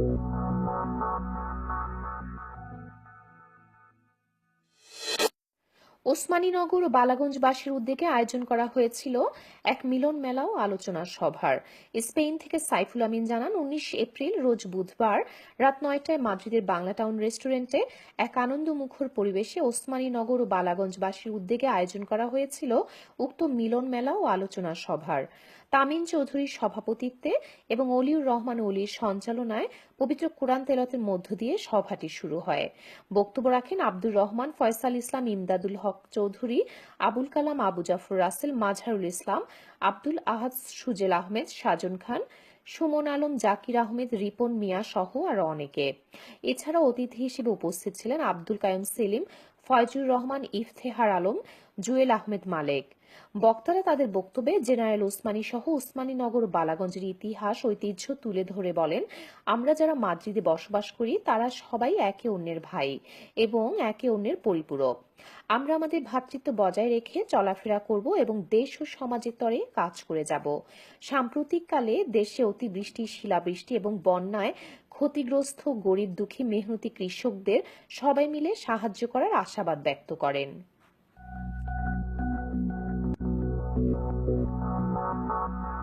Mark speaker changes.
Speaker 1: Thank you. Osmaninagar ও বালাগঞ্জবাসীর উদ্যোগে আয়োজন করা হয়েছিল এক মিলন মেলা ও আলোচনা সভার। স্পেন থেকে সাইফুল আমিন জানান, উনিশ এপ্রিল, রোজ বুধবার রাত নয়টায় মাদ্রিদের বাংলা টাউন রেস্টুরেন্টে এক আনন্দমুখর পরিবেশে ওসমানীনগর ও বালাগঞ্জবাসীর উদ্যোগে আয়োজন করা হয়েছিল উক্ত মিলন মেলা ও আলোচনা সভার। তামিন চৌধুরীর সভাপতিত্বে এবং অলিউর রহমান অলির সঞ্চালনায় পবিত্র কোরআন তেলতের মধ্য দিয়ে সভাটি শুরু হয়। বক্তব্য রাখেন আব্দুর রহমান ফয়সাল ইসলাম, ইমদাদুল হক চৌধুরী, আবুল কালাম, আবু জাফর রাসেল মাজহারুল ইসলাম, আব্দুল আহাদ সুজেল আহমেদ, সাজন খান, সুমন আলম, জাকির আহমেদ, রিপন মিয়া সহ আরও অনেকে। এছাড়া অতিথি হিসেবে উপস্থিত ছিলেন আব্দুল কায়ুম সেলিম, ফয়জুর রহমান, ইফতেহার আলম, জুয়েল আহমেদ মালেক। বক্তারা তাদের বক্তব্যে জেনারেল ওসমানী সহ ওসমানীনগর, বালাগঞ্জের ইতিহাস, ঐতিহ্য তুলে ধরে বলেন, আমরা যারা মাদ্রিদে বসবাস করি, তারা সবাই একে অন্যের ভাই এবং একে অন্যের পরিপূরক। আমরা আমাদের ভ্রাতৃত্ব বজায় রেখে চলাফেরা করব এবং দেশ ও সমাজের তরে কাজ করে যাব। সাম্প্রতিককালে দেশে অতিবৃষ্টি, শিলাবৃষ্টি এবং বন্যায় ক্ষতিগ্রস্ত গরিব দুঃখী মেহনতি কৃষকদের সবাই মিলে সাহায্য করার আশাবাদ ব্যক্ত করেন। Thank you.